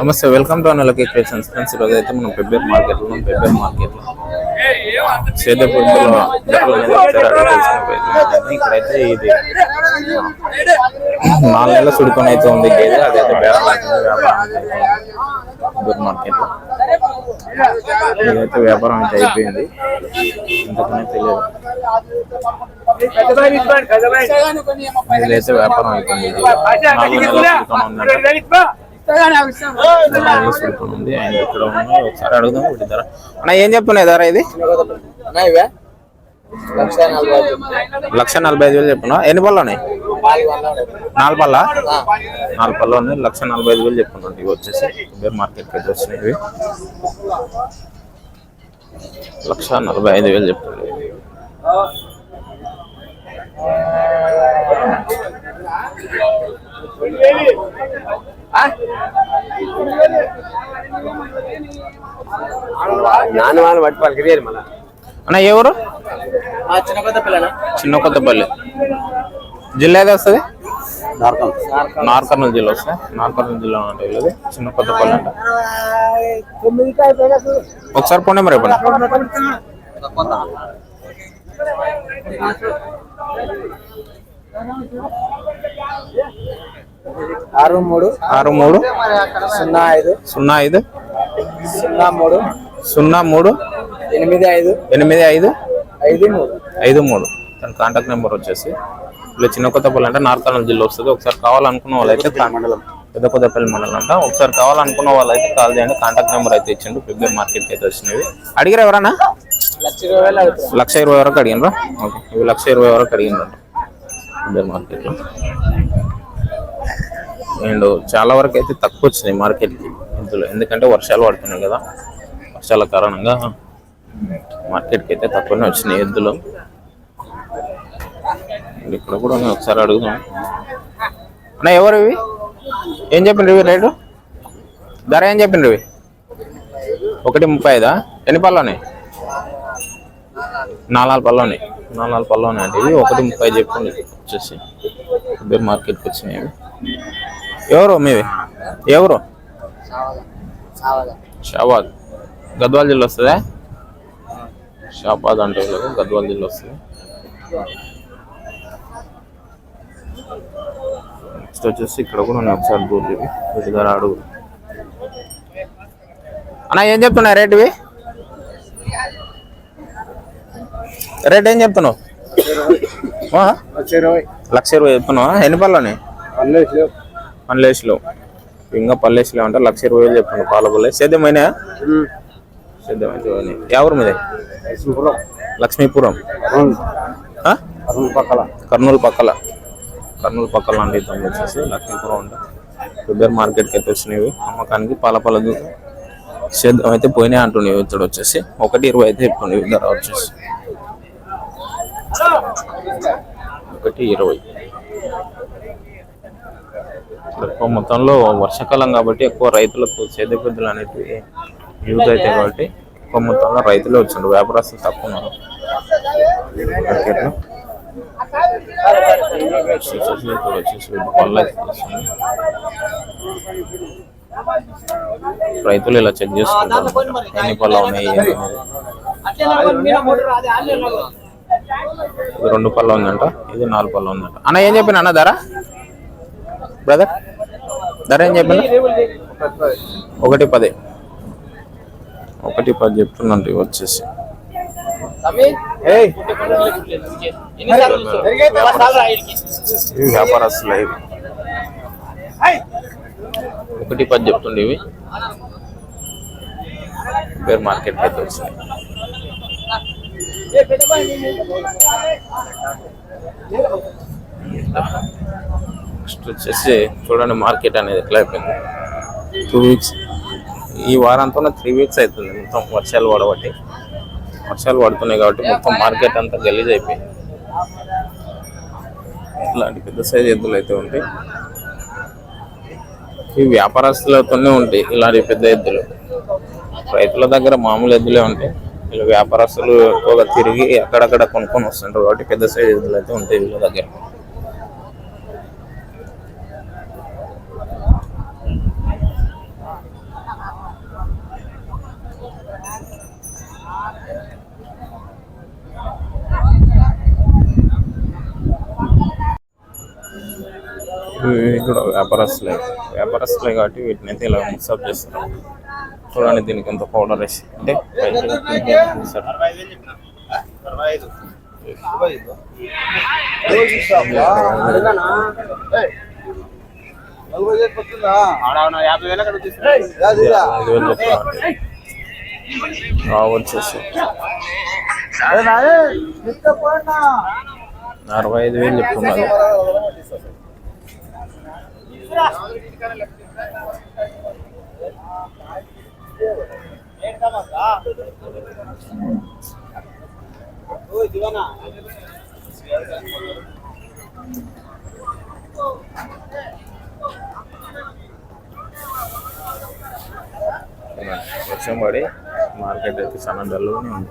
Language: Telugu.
నమస్తే వెల్కమ్ టు అనలకి క్రియేషన్స్ ఫ్రెండ్స్ ఈరోజు అయితే మనం పెబ్బేర్ మార్కెట్లో ఉన్నాం పెబ్బేర్ మార్కెట్లో. సేద ఇక్కడైతే ఇది నాలుగు నెలల సుడుకొని అయితే ఉంది గేదె. అదైతే బేరం వ్యాపారం అయితే పెబ్బేర్ మార్కెట్లో. ఇదైతే వ్యాపారం అయితే అయిపోయింది. ఇంతకనే తెలియదు. ఇదైతే వ్యాపారం అయిపోయింది. ఇది నాలుగు నెలల ఉంది ఆయన ఎక్కడ ఉన్నాయి ఒకసారి అడుగుదాం ధర అన్న ఏం చెప్తున్నాయి ధర ఇది? లక్ష నలభై ఐదు వేలు. చెప్పున్నా ఎన్ని పళ్ళు ఉన్నాయి? నాలుగు పళ్ళ నాలుగు పళ్ళు? ఉన్నాయి. లక్ష నలభై ఐదు వేలు చెప్పున్నాను ఇవి వచ్చేసి బేర్ మార్కెట్కి అయితే వచ్చినాయి ఇవి. లక్ష నలభై ఐదు వేలు చెప్తున్నాయి నాన్న వాళ్ళు పట్టి పలికిరియరు మళ్ళా. అన్న ఏ ఊరు? చిన్న కొత్త పిల్లనా చిన్న కొత్తపల్లి జిల్లా ఏది వస్తుంది? నార్కర్నూలు జిల్లా వస్తుంది. నార్కర్నూలు జిల్లా అంటే వీళ్ళది చిన్న కొత్తపల్లి అంట. ఒకసారి పోనీ మరి చెప్పండి ఆరు మూడు. ఆరు మూడు. సున్నా ఐదు. సున్నా ఐదు. సున్నా మూడు. సున్నా మూడు. ఎనిమిది ఐదు. ఎనిమిది ఐదు. ఐదు మూడు. ఐదు మూడు. తన కాంటాక్ట్ నెంబర్ వచ్చేసి ఇలా చిన్న కొత్తపల్లి అంటే నార్కర్నూలు జిల్లా వస్తుంది. ఒకసారి కావాలనుకున్న వాళ్ళైతే మండలం. పెద్ద కొత్తపల్లి మండలం అంట. ఒకసారి కావాలనుకున్న వాళ్ళైతే కాల్ చేయండి. కాంటాక్ట్ నెంబర్ అయితే ఇచ్చిండు ఫిబ్రవరి మార్కెట్కి అయితే వచ్చినవి. అడిగిరా ఎవరన్నా? లక్ష ఇరవై వరకు అడిగినరా? ఓకే. ఇవి లక్ష ఇరవై వరకు అడిగిందంట ఫిబ్రవరి మార్కెట్లో అండ్ చాలా వరకు అయితే తక్కువ వచ్చినాయి మార్కెట్కి ఇందులో. ఎందుకంటే వర్షాలు పడుతున్నాయి కదా. వర్షాల కారణంగా మార్కెట్కి అయితే తక్కువనే వచ్చినాయి ఎద్దులు ఇక్కడ కూడా నేను ఒకసారి అడుగుదాం. అన్న ఎవరు ఇవి? ఏం చెప్పిండ్రు ఇవి రేటు? ధర ఏం చెప్పిండ్రు ఇవి? ఒకటి ముప్పై ఐదా? ఎన్ని పళ్ళు ఉన్నాయి? నాలుగు పళ్ళు ఉన్నాయి. నాలుగు పళ్ళు ఉన్నాయి అంటే ఇవి ఒకటి ముప్పై చెప్పింది వచ్చేసి. మార్కెట్కి వచ్చినాయి ఎవరు మీవి ఎవరు? షాబాద్. గద్వాల్ జిల్లా వస్తుందా? షాబాద్ అంటే గద్వాల్ జిల్లా వస్తుంది? నెక్స్ట్ వచ్చేసి ఇక్కడ కూడా ఉన్నాయి ఒకసారి దూరం వీటి ధర అడుగు అన్న ఏం చెప్తున్నాయి రేట్ ఇవి? రేట్ ఏం చెప్తున్నావు? ఆ? లక్ష ఇరవై. లక్ష ఇరవై చెప్తున్నావా? ఎన్ని పళ్ళని పన్నెండు పల్లెస్లో. ఇంకా పల్లెస్లో అంటే లక్ష ఇరవై వేలు చెప్తున్నావు పాల పల్లె సేద్యమైనా సేద్యమైతే ఎవరు మీదే? లక్ష్మీపురం. కర్నూలు పక్కల. కర్నూలు పక్కల అండి తమ్ముడు వచ్చేసి లక్ష్మీపురం అంట ఫిబ్రవరి మార్కెట్కి అయితే వచ్చినవి. అమ్మకానికి పాల పాల సేద్యం అయితే పోయినాయి అంటున్నాయి ఇతడు వచ్చేసి. ఒకటి ఇరవై అయితే చెప్తున్నాయి ధర వచ్చేసి. ఒకటి ఇరవై. ఎక్కువ మొత్తంలో వర్షాకాలం కాబట్టి ఎక్కువ రైతులకు సేద్య అనేటివి యూజ్ అవుతాయి కాబట్టి ఎక్కువ మొత్తంలో రైతులే వచ్చిండ్రు. వ్యాపారస్తులు తక్కువ ఉన్నారు. మార్కెట్లో రైతులు ఇలా చెక్ చేసుకుంటారు. ఎన్ని పళ్ళు ఉన్నాయి ఇది రెండు పళ్ళు ఉందంట ఇది నాలుగు పళ్ళు ఉందంట. అన్న ఏం చెప్పిన అన్న ధర? బ్రదర్ ధర ఏం చెప్పిన ఒకటి పది. ఒకటి పది చెప్తున్నాండి వచ్చేసి. వ్యాపారస్తులు ఇవి ఒకటి పది చెప్తుండే ఇవి. పేరు మార్కెట్ అయితే వచ్చినాయి. నెక్స్ట్ వచ్చేసి చూడండి మార్కెట్ అనేది ఎట్లా అయిపోయింది. టూ వీక్స్ ఈ వారంతో త్రీ వీక్స్ అవుతుంది మొత్తం వర్షాలు పడబట్టి. వర్షాలు పడుతున్నాయి కాబట్టి మొత్తం మార్కెట్ అంతా గలీజ్ అయిపోయింది. ఇట్లాంటి పెద్ద సైజ్ ఎద్దులు అయితే ఉంటాయి. ఈ వ్యాపారస్తులతోనే ఉంటాయి ఇలాంటి పెద్ద ఎద్దులు. రైతుల దగ్గర మామూలు ఎద్దులే ఉంటాయి. వీళ్ళు వ్యాపారస్తులు ఎక్కువగా తిరిగి అక్కడక్కడ కొనుక్కొని వస్తుంటారు కాబట్టి పెద్ద సైజ్ ఎద్దులు అయితే ఉంటాయి వీళ్ళ దగ్గర. ఇవి కూడా వ్యాపారస్తులే. వ్యాపారస్తులే కాబట్టి వీటిని అయితే ఇలా మిక్సప్ చేస్తారు చూడండి దీనికి ఎంత పౌడర్ వేసి అంటే అరవై ఐదు వేలు చెప్తున్నారు. వర్షం పడి మార్కెట్ అయితే చాలా డల్గానే ఉంది.